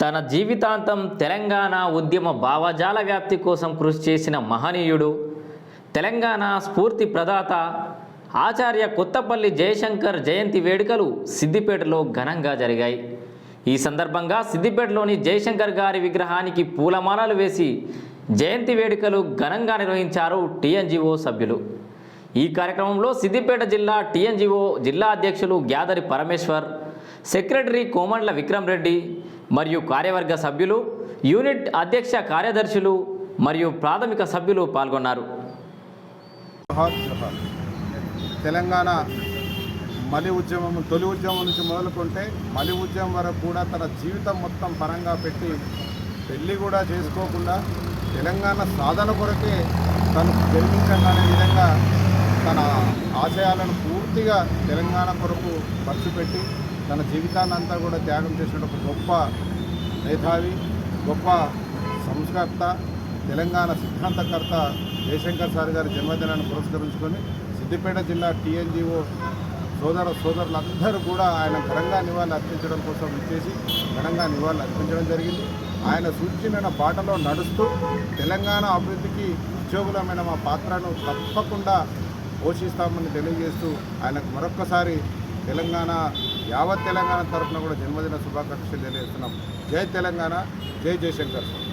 తన జీవితాంతం తెలంగాణ ఉద్యమ భావజాల వ్యాప్తి కోసం కృషి చేసిన మహనీయుడు తెలంగాణ స్ఫూర్తి ప్రదాత ఆచార్య కొత్తపల్లి జయశంకర్ జయంతి వేడుకలు సిద్దిపేటలో ఘనంగా జరిగాయి. ఈ సందర్భంగా సిద్దిపేటలోని జయశంకర్ గారి విగ్రహానికి పూలమాలలు వేసి జయంతి వేడుకలు ఘనంగా నిర్వహించారు టీఎన్జిఓ సభ్యులు. ఈ కార్యక్రమంలో సిద్దిపేట జిల్లా టీఎన్జిఓ జిల్లా అధ్యక్షులు గ్యాదరి పరమేశ్వర్ సెక్రటరీ కోమండ్ల విక్రమ్ రెడ్డి మరియు కార్యవర్గ సభ్యులు యూనిట్ అధ్యక్ష కార్యదర్శులు మరియు ప్రాథమిక సభ్యులు పాల్గొన్నారు. తెలంగాణ మలి ఉద్యమం తొలి ఉద్యమం నుంచి మొదలుకుంటే మలి ఉద్యమం వరకు కూడా తన జీవితం మొత్తం పరంగా పెట్టి పెళ్ళి కూడా చేసుకోకుండా తెలంగాణ సాధన కొరకే తను జన్మించాలనే విధంగా తన ఆశయాలను పూర్తిగా తెలంగాణ కొరకు ఖర్చు పెట్టి తన జీవితాన్ని అంతా కూడా త్యాగం చేసిన ఒక గొప్ప మేధావి గొప్ప సంస్కర్త తెలంగాణ సిద్ధాంతకర్త జయశంకర్ సార్ గారి జన్మదినాన్ని పురస్కరించుకొని సిద్దిపేట జిల్లా టీఎన్జిఓ సోదర సోదరులందరూ కూడా ఆయన ఘనంగా నివాళులు అర్పించడం కోసం ఇచ్చేసి ఘనంగా నివాళులు అర్పించడం జరిగింది. ఆయన సూచించిన బాటలో నడుస్తూ తెలంగాణ అభివృద్ధికి ఉద్యోగులమైన మా పాత్రను తప్పకుండా పోషిస్తామని తెలియజేస్తూ ఆయనకు మరొక్కసారి తెలంగాణ యావత్ తెలంగాణ తరఫున కూడా జన్మదిన శుభాకాంక్షలు తెలియజేస్తున్నాం. జై తెలంగాణ జై జయశంకర్. సార్